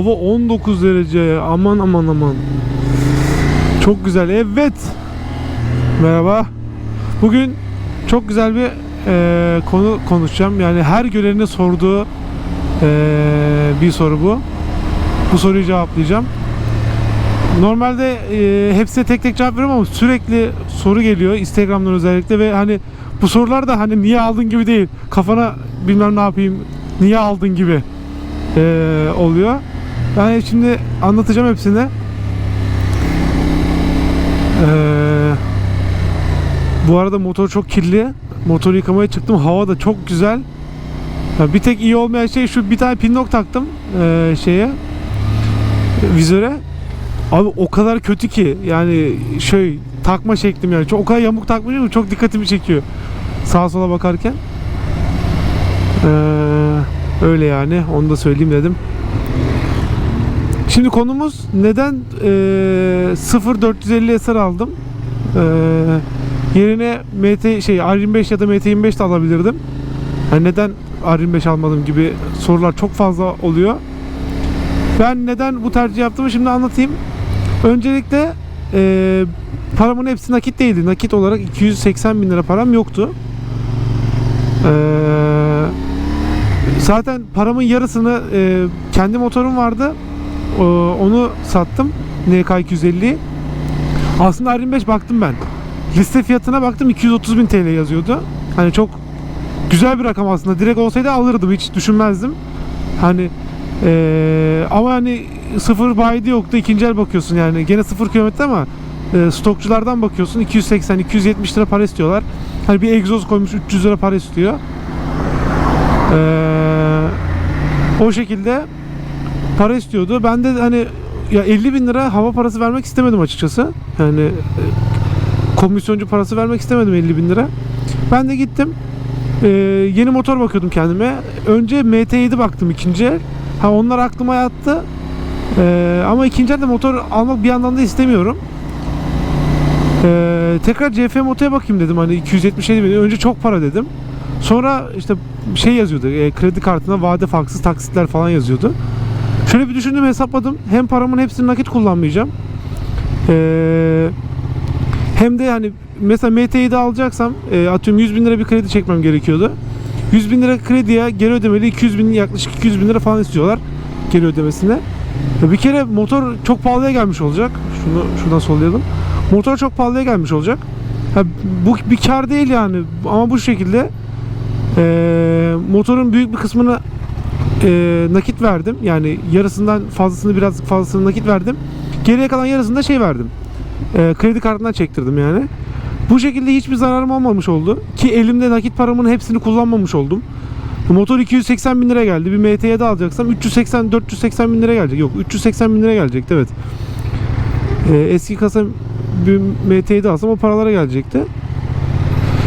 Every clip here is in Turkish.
Hava 19 derece. Aman aman aman. Çok güzel. Evet. Merhaba. Bugün çok güzel bir e, konu konuşacağım. Yani her görenin sorduğu e, bir soru bu. Bu soruyu cevaplayacağım. Normalde e, hepsine tek tek cevap veriyorum ama sürekli soru geliyor Instagram'dan özellikle ve hani bu sorular da hani niye aldın gibi değil. Kafana bilmem ne yapayım niye aldın gibi e, oluyor. Ben şimdi anlatacağım hepsini. Ee, bu arada motor çok kirli. Motoru yıkamaya çıktım. Hava da çok güzel. Ya bir tek iyi olmayan şey şu bir tane pinlock taktım ee, şeye vizöre. Abi o kadar kötü ki yani şey takma şeklim yani çok, o kadar yamuk takmışım ki çok dikkatimi çekiyor sağa sola bakarken. Ee, öyle yani onu da söyleyeyim dedim. Şimdi konumuz neden e, 0450 eser aldım? E, yerine MT şey R25 ya da MT25 de alabilirdim. Yani neden R25 almadım gibi sorular çok fazla oluyor. Ben neden bu tercih yaptığımı şimdi anlatayım. Öncelikle e, paramın hepsi nakit değildi. Nakit olarak 280 bin lira param yoktu. Eee Zaten paramın yarısını e, kendi motorum vardı. O- onu sattım. NK 250'yi. Aslında R25 baktım ben. Liste fiyatına baktım 230 bin TL yazıyordu. Hani çok güzel bir rakam aslında. Direkt olsaydı alırdım hiç düşünmezdim. Hani e, ama hani sıfır bayide yoktu. İkinci el bakıyorsun yani. Gene sıfır kilometre ama e, stokçulardan bakıyorsun 280-270 lira para istiyorlar. Hani bir egzoz koymuş 300 lira para istiyor. Ee, o şekilde para istiyordu. Ben de hani ya 50 bin lira hava parası vermek istemedim açıkçası. Yani e, komisyoncu parası vermek istemedim 50 bin lira. Ben de gittim. e, yeni motor bakıyordum kendime. Önce MT7 baktım ikinci. Ha onlar aklıma yattı. E, ama ikinci elde motor almak bir yandan da istemiyorum. E, tekrar CF motoya bakayım dedim. Hani 277 bin. Önce çok para dedim. Sonra işte şey yazıyordu. e, kredi kartına vade farksız taksitler falan yazıyordu. Şöyle bir düşündüm hesapladım. Hem paramın hepsini nakit kullanmayacağım. Ee, hem de yani mesela MT'yi de alacaksam e, atıyorum 100 bin lira bir kredi çekmem gerekiyordu. 100 bin lira krediye geri ödemeli 200 bin yaklaşık 200 bin lira falan istiyorlar geri ödemesine. Bir kere motor çok pahalıya gelmiş olacak. Şunu şuradan sollayalım. Motor çok pahalıya gelmiş olacak. Ha, bu bir kar değil yani ama bu şekilde ee, motorun büyük bir kısmını e, nakit verdim. Yani yarısından fazlasını biraz fazlasını nakit verdim. Geriye kalan yarısını da şey verdim. Ee, kredi kartından çektirdim yani. Bu şekilde hiçbir zararım olmamış oldu. Ki elimde nakit paramın hepsini kullanmamış oldum. Motor 280 bin lira geldi. Bir MT'ye de alacaksam 380 480 bin lira gelecek. Yok 380 bin lira gelecekti evet. Ee, eski kasa bir MT'yi de alsam o paralara gelecekti.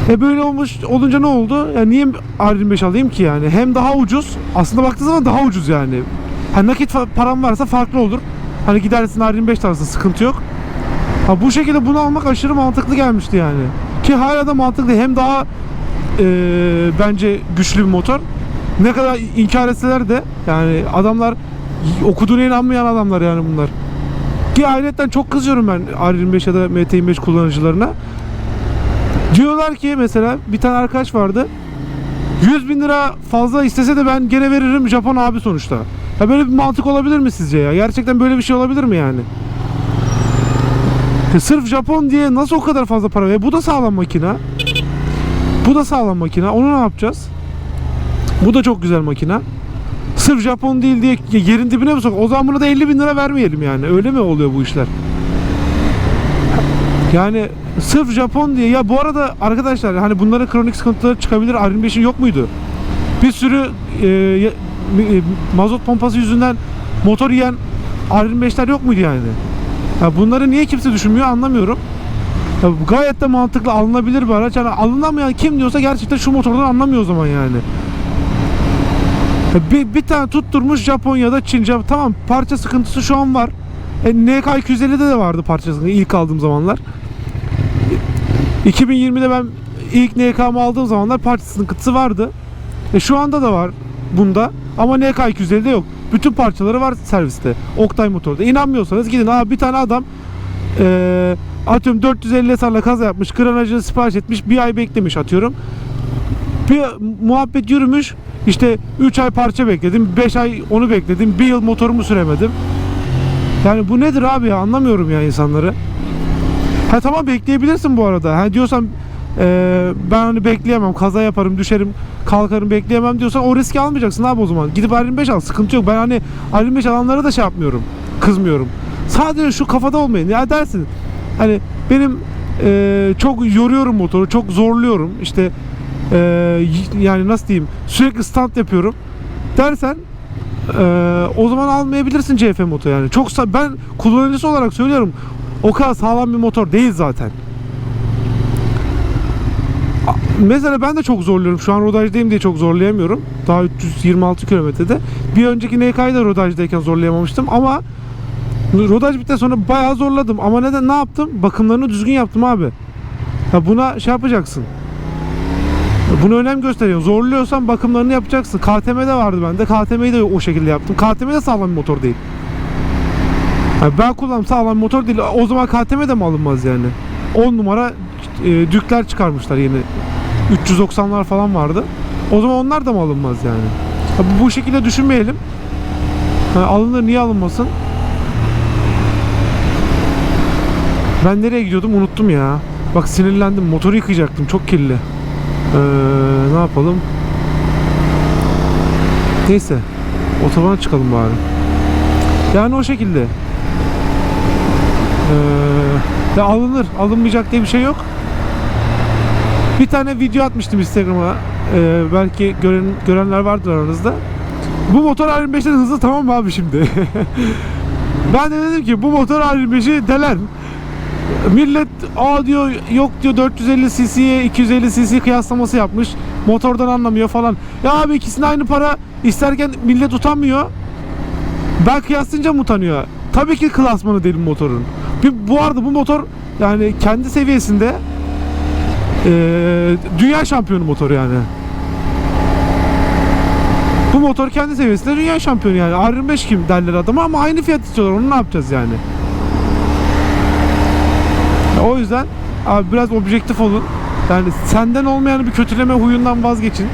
E böyle olmuş olunca ne oldu? Ya niye R25 alayım ki yani? Hem daha ucuz. Aslında baktığı zaman daha ucuz yani. Hani nakit param varsa farklı olur. Hani gidersin R25 tarzı sıkıntı yok. Ha bu şekilde bunu almak aşırı mantıklı gelmişti yani. Ki hala da mantıklı. Hem daha e, bence güçlü bir motor. Ne kadar inkar etseler de yani adamlar okuduğuna inanmayan adamlar yani bunlar. Ki ayrıca çok kızıyorum ben R25 ya da MT25 kullanıcılarına. Diyorlar ki mesela bir tane arkadaş vardı. 100 bin lira fazla istese de ben gene veririm Japon abi sonuçta. Ya böyle bir mantık olabilir mi sizce ya? Gerçekten böyle bir şey olabilir mi yani? Ya Sırf Japon diye nasıl o kadar fazla para ver? Bu da sağlam makina. Bu da sağlam makina. Onu ne yapacağız? Bu da çok güzel makina. Sırf Japon değil diye yerin dibine mi sok? O zaman buna da 50 bin lira vermeyelim yani. Öyle mi oluyor bu işler? Yani sırf Japon diye ya bu arada arkadaşlar hani bunların kronik sıkıntıları çıkabilir. R25'in yok muydu? Bir sürü e, e, mazot pompası yüzünden motor yiyen R25'ler yok muydu yani? Ya bunları niye kimse düşünmüyor anlamıyorum. Ya gayet de mantıklı alınabilir bir araç. Yani alınamayan kim diyorsa gerçekten şu motordan anlamıyor o zaman yani. Ya Bir, bir tane tutturmuş Japonya'da Çin. Jap- Tamam parça sıkıntısı şu an var. E, NK 250'de de vardı parça sıkıntısı ilk aldığım zamanlar. 2020'de ben ilk NK'mı aldığım zamanlar parça sıkıntısı vardı. E, şu anda da var bunda. Ama NK 250'de yok. Bütün parçaları var serviste. Oktay motorda. İnanmıyorsanız gidin. Abi bir tane adam eee atıyorum 450 SR'la kaza yapmış. Granajını sipariş etmiş. Bir ay beklemiş atıyorum. Bir muhabbet yürümüş. İşte 3 ay parça bekledim. 5 ay onu bekledim. 1 yıl motorumu süremedim. Yani bu nedir abi ya anlamıyorum ya insanları. Ha tamam bekleyebilirsin bu arada. Ha diyorsan eee, ben hani bekleyemem kaza yaparım düşerim kalkarım bekleyemem diyorsan o riski almayacaksın abi o zaman. Gidip R25 al sıkıntı yok. Ben hani R25 alanlara da şey yapmıyorum. Kızmıyorum. Sadece şu kafada olmayın. Ya dersin hani benim eee, çok yoruyorum motoru çok zorluyorum işte y- yani nasıl diyeyim sürekli stand yapıyorum dersen eee, o zaman almayabilirsin CF motor yani. Çok ben kullanıcısı olarak söylüyorum. O kadar sağlam bir motor değil zaten. Mesela ben de çok zorluyorum. Şu an rodajdayım diye çok zorlayamıyorum. Daha 326 kilometrede. Bir önceki NK'yı da rodajdayken zorlayamamıştım ama rodaj bittikten sonra bayağı zorladım. Ama neden ne yaptım? Bakımlarını düzgün yaptım abi. Ya buna şey yapacaksın. Buna önem gösteriyorsun. Zorluyorsan bakımlarını yapacaksın. KTM'de vardı bende. KTM'yi de o şekilde yaptım. KTM de sağlam bir motor değil. Yani ben kullanım sağlam bir motor değil. O zaman KTM de mi alınmaz yani? 10 numara e, dükler çıkarmışlar yeni. 390'lar falan vardı. O zaman onlar da mı alınmaz yani? Ya bu, şekilde düşünmeyelim. Ha, alınır niye alınmasın? Ben nereye gidiyordum unuttum ya. Bak sinirlendim. Motoru yıkayacaktım. Çok kirli. Ee, ne yapalım? Neyse. Otobana çıkalım bari. Yani o şekilde. Ee, ya alınır. Alınmayacak diye bir şey yok. Bir tane video atmıştım Instagram'a. Ee, belki gören, görenler vardır aranızda. Bu motor R25'ten hızlı tamam mı abi şimdi? ben de dedim ki bu motor R25'i delen. Millet aa diyor yok diyor 450 cc'ye 250 cc kıyaslaması yapmış. Motordan anlamıyor falan. Ya abi ikisinin aynı para isterken millet utanmıyor. Ben kıyaslayınca mı utanıyor? Tabii ki klasmanı değil motorun. Bir, bu arada bu motor yani kendi seviyesinde eee, dünya şampiyonu motor yani. Bu motor kendi seviyesinde dünya şampiyonu yani. R25 kim derler adama ama aynı fiyat istiyorlar. Onu ne yapacağız yani? O yüzden abi biraz objektif olun. Yani senden olmayan bir kötüleme huyundan vazgeçin.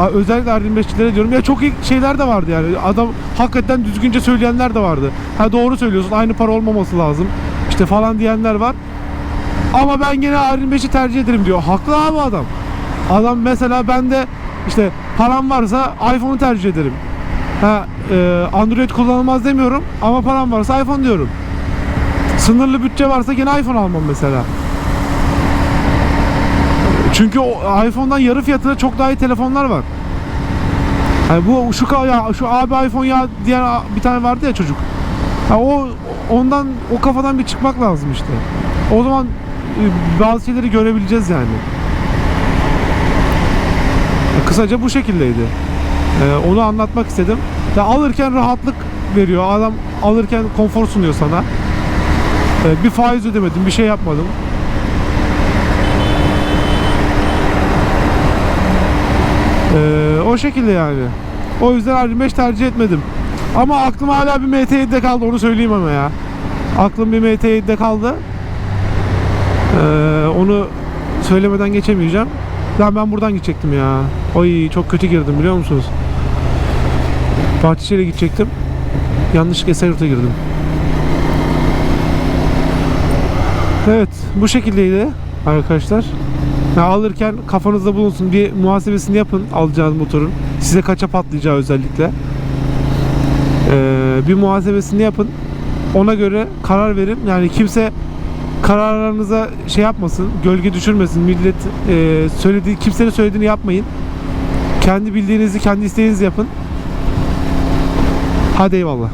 A- özellikle R25'çilere diyorum. Ya çok iyi şeyler de vardı yani. Adam hakikaten düzgünce söyleyenler de vardı. Ha doğru söylüyorsun. Aynı para olmaması lazım. İşte falan diyenler var. Ama ben gene R25'i tercih ederim diyor. Haklı abi adam. Adam mesela ben de işte param varsa iPhone'u tercih ederim. Ha, e, Android kullanılmaz demiyorum ama param varsa iPhone diyorum. Sınırlı bütçe varsa gene iPhone almam mesela. Çünkü o iPhone'dan yarı fiyatına çok daha iyi telefonlar var. Yani bu şu ya şu abi iPhone ya diyen bir tane vardı ya çocuk. Ha o ondan o kafadan bir çıkmak lazım işte. O zaman e, bazı şeyleri görebileceğiz yani. Ya Kısaca bu şekildeydi. Ee, onu anlatmak istedim. Ya alırken rahatlık veriyor. Adam alırken konfor sunuyor sana. Bir faiz ödemedim, bir şey yapmadım. Ee, o şekilde yani. O yüzden R25 tercih etmedim. Ama aklım hala bir MT7'de kaldı onu söyleyeyim ama ya. Aklım bir MT7'de kaldı. Ee, onu söylemeden geçemeyeceğim. Ya ben buradan gidecektim ya. Oy çok kötü girdim biliyor musunuz? Bahçeşehir'e gidecektim. Yanlışlıkla Esenyurt'a girdim. Evet bu şekildeydi arkadaşlar. Ya alırken kafanızda bulunsun bir muhasebesini yapın alacağınız motorun. Size kaça patlayacağı özellikle. Ee, bir muhasebesini yapın. Ona göre karar verin. Yani kimse kararlarınıza şey yapmasın, gölge düşürmesin. Millet e, söylediği kimsenin söylediğini yapmayın. Kendi bildiğinizi, kendi isteğinizi yapın. Hadi eyvallah.